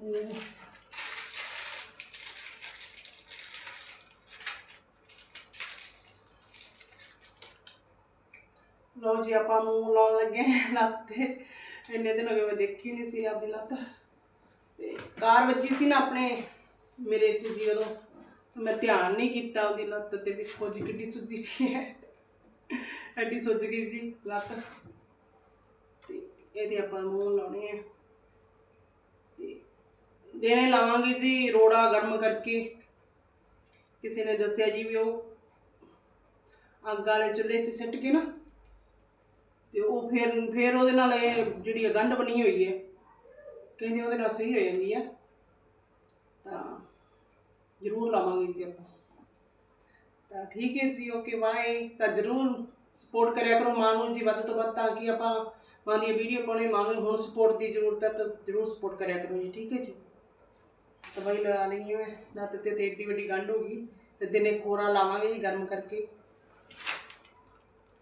ਲੋ ਜੀ, ਆਪਾਂ ਮੂੰਹ ਲਾਉਣ ਲੱਗੇ ਲੱਤ ਤੇ। ਇੰਨੇ ਦਿਨ ਹੋ ਗਏ ਮੈਂ ਦੇਖੀ ਨਹੀਂ ਸੀ ਆਪਦੀ ਲੱਤ। ਤੇ ਕਾਰ ਵੱਜੀ ਸੀ ਨਾ ਆਪਣੇ ਮੇਰੇ ਚ ਜੀ ਉਦੋਂ। ਮੈਂ ਧਿਆਨ ਨਹੀਂ ਕੀਤਾ ਉਹਦੀ ਲੱਤ ਤੇ ਵੇਖੋ ਜੀ ਕਿੱਡੀ ਸੁੱਜੀ ਪਈ ਹੈ। ਐਡੀ ਸੁੱਜ ਗਈ ਸੀ ਲੱਤ। ਤੇ ਇਹਦੇ ਆਪਾਂ ਮੂੰਹ ਲਾਉਣੇ ਆ। ਦੇਣੇ ਲਾਵਾਂਗੇ ਜੀ, ਰੋੜਾ ਗਰਮ ਕਰਕੇ। ਕਿਸੇ ਨੇ ਦੱਸਿਆ ਜੀ ਵੀ ਉਹ ਅੱਗ ਵਾਲੇ ਚੁੱਲ੍ਹੇ 'ਚ ਸਿੱਟ ਕੇ ਨਾ, ਤੇ ਉਹ ਫਿਰ ਫਿਰ ਉਹਦੇ ਨਾਲ ਇਹ ਜਿਹੜੀ ਇਹ ਗੰਢ ਬਣੀ ਹੋਈ ਹੈ, ਕਹਿੰਦੇ ਉਹਦੇ ਨਾਲ ਸਹੀ ਹੋ ਜਾਂਦੀ ਆ। ਤਾਂ ਜ਼ਰੂਰ ਲਾਵਾਂਗੇ ਜੀ ਆਪਾਂ। ਤਾਂ ਠੀਕ ਹੈ ਜੀ ਓਕੇ ਬਾਏ ਤਾਂ ਜ਼ਰੂਰ ਸਪੋਰਟ ਕਰਿਆ ਕਰੋ ਮਾਂ ਨੂੰ ਜੀ ਵੱਧ ਤੋਂ ਵੱਧ, ਤਾਂ ਕਿ ਆਪਾਂ ਮਾਂ ਦੀ ਵੀਡੀਓ ਪਾਉਣੇ ਮਾਂ ਨੂੰ ਹੁਣ ਸਪੋਰਟ ਦੀ ਜ਼ਰੂਰਤ ਹੈ, ਤਾਂ ਜ਼ਰੂਰ ਸਪੋਰਟ ਕਰਿਆ ਕਰੋ ਜੀ, ਠੀਕ ਹੈ ਜੀ। ਦਵਾਈ ਲਗਾ ਲਈ ਹੈ ਨਾ ਤੇ ਤੇ ਏਡੀ ਵੱਡੀ ਗੰਢ ਹੋ ਗਈ ਤੇ ਦਿਨੇ ਕੋਰਾ ਲਾਵਾਂਗੇ ਜੀ ਗਰਮ ਕਰਕੇ।